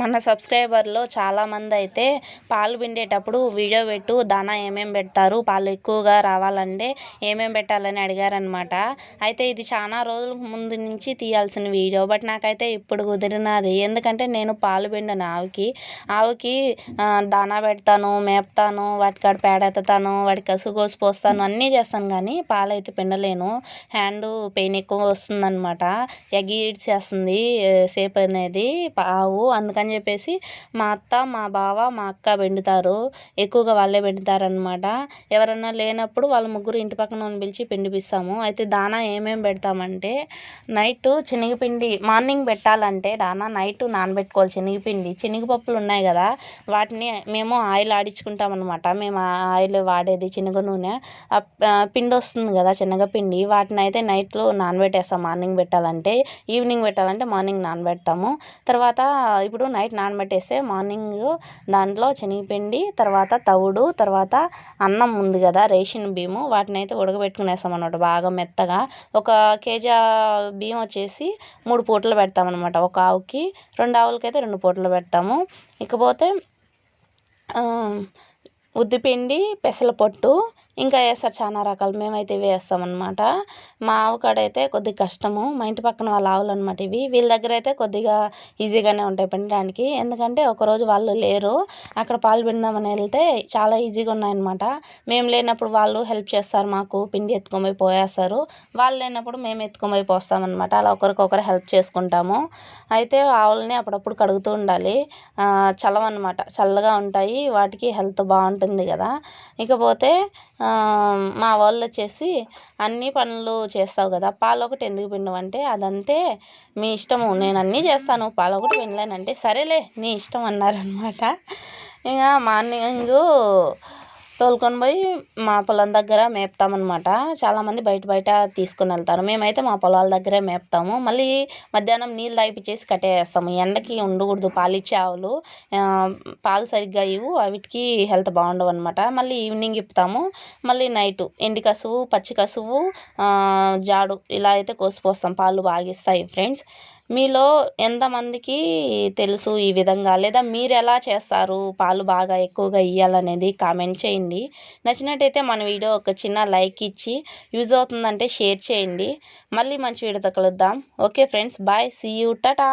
మన సబ్స్క్రైబర్లో చాలామంది అయితే పాలు పిండేటప్పుడు వీడియో పెట్టు దానా ఏమేమి పెడతారు పాలు ఎక్కువగా రావాలంటే ఏమేమి పెట్టాలని అడిగారనమాట అయితే ఇది చాలా రోజుల ముందు నుంచి తీయాల్సిన వీడియో బట్ నాకైతే ఇప్పుడు కుదిరినది. ఎందుకంటే నేను పాలు పిండను ఆవుకి. ఆవుకి దానా పెడతాను మేపుతాను వాటికాడ పేడ ఎత్తుతాను వాటికి కసు కోసి పోస్తాను అన్నీ చేస్తాను కానీ పాలు అయితే పిండలేను. హ్యాండ్ పెయిన్ ఎక్కువ వస్తుందన్నమాట. ఎగ్ చేస్తుంది సేపు అనేది ఆవు. అందుకని అని చెప్పేసి మా అత్త మా బావ మా అక్క పెండుతారు. ఎక్కువగా వాళ్ళే పెడతారనమాట ఎవరన్నా లేనప్పుడు వాళ్ళ ముగ్గురు ఇంటి పక్కన పిలిచి పిండిపిస్తాము. అయితే దానా ఏమేమి పెడతామంటే నైట్ శనగపిండి మార్నింగ్ పెట్టాలంటే దానా నైట్ నానబెట్టుకోవాలి శనగపిండి. శనగపప్పులు ఉన్నాయి కదా వాటిని మేము ఆయిల్ ఆడించుకుంటాం అనమాట మేము ఆయిల్ వాడేది శనగ నూనె. పిండి వస్తుంది కదా శనగపిండి వాటిని అయితే నైట్లో నానబెట్టేస్తాం మార్నింగ్ పెట్టాలంటే. ఈవినింగ్ పెట్టాలంటే మార్నింగ్ నానబెడతాము. తర్వాత ఇప్పుడు నైట్ నానబెట్టేస్తే మార్నింగ్ దాంట్లో శనగపిండి తర్వాత తవుడు తర్వాత అన్నం ఉంది కదా రేషన్ బియ్యము వాటిని అయితే ఉడకబెట్టుకునేస్తాం అనమాట బాగా మెత్తగా. ఒక కేజీ బియ్యం వచ్చేసి మూడు పూటలు పెడతాం అనమాట ఒక ఆవుకి రెండు ఆవులకైతే రెండు పూటలు పెడతాము. ఇకపోతే ఉద్దిపిండి పెసల పొట్టు ఇంకా వేస్తారు చాలా రకాలు. మేమైతే ఇవే వేస్తామన్నమాట. మా ఆవు కాడ అయితే కొద్దిగా కష్టము. మా ఇంటి పక్కన వాళ్ళ ఆవులు అనమాట ఇవి. వీళ్ళ దగ్గర అయితే కొద్దిగా ఈజీగానే ఉంటాయి పిండడానికి. ఎందుకంటే ఒకరోజు వాళ్ళు లేరు. అక్కడ పాలు పిండదామని వెళ్తే చాలా ఈజీగా ఉన్నాయన్నమాట. మేము లేనప్పుడు వాళ్ళు హెల్ప్ చేస్తారు మాకు. పిండి ఎత్తుకొని పోయేస్తారు. వాళ్ళు లేనప్పుడు మేము ఎత్తుకొని పోయి పోస్తామన్నమాట. అలా ఒకరికొకరు హెల్ప్ చేసుకుంటాము. అయితే ఆవులని అప్పుడప్పుడు కడుగుతూ ఉండాలి. చల్లవన్నమాట. చల్లగా ఉంటాయి. వాటికి హెల్త్ బాగుంటుంది కదా. ఇకపోతే మా వాళ్ళు వచ్చేసి అన్ని పనులు చేస్తావు కదా పాలు ఒకటి ఎందుకు పిండవంటే అదంతే మీ ఇష్టము నేను అన్నీ చేస్తాను పాలు ఒకటి పిండలేనంటే సరేలే నీ ఇష్టం అన్నారనమాట ఇక మార్నింగు తోలుకొని పోయి మా పొలం దగ్గర మేపుతామన్నమాట. చాలామంది బయట బయట తీసుకుని వెళ్తారు. మేమైతే మా పొలాల దగ్గరే మేపుతాము. మళ్ళీ మధ్యాహ్నం నీళ్ళు తాగిపించేసి కట్టేస్తాము ఎండకి ఉండకూడదు. పాలిచ్చే ఆవులు పాలు సరిగ్గా ఇవ్వు. వాటికి హెల్త్ బాగుండవు అనమాట మళ్ళీ ఈవినింగ్ ఇప్పుతాము. మళ్ళీ నైట్ ఎండి కసువు పచ్చి కసువు జాడు ఇలా అయితే కోసిపోస్తాం పాలు బాగా ఇస్తాయి ఫ్రెండ్స్. మీలో ఎంతమందికి తెలుసు ఈ విధంగా? లేదా మీరు ఎలా చేస్తారు? పాలు బాగా ఎక్కువగా ఇవ్వాలనేది కామెంట్ చేయండి. నచ్చినట్టయితే మన వీడియో ఒక చిన్న లైక్ ఇచ్చి యూజ్ అవుతుందంటే షేర్ చేయండి. మళ్ళీ మంచి వీడియోతో కలుద్దాం. Okay friends bye. See you. Tata.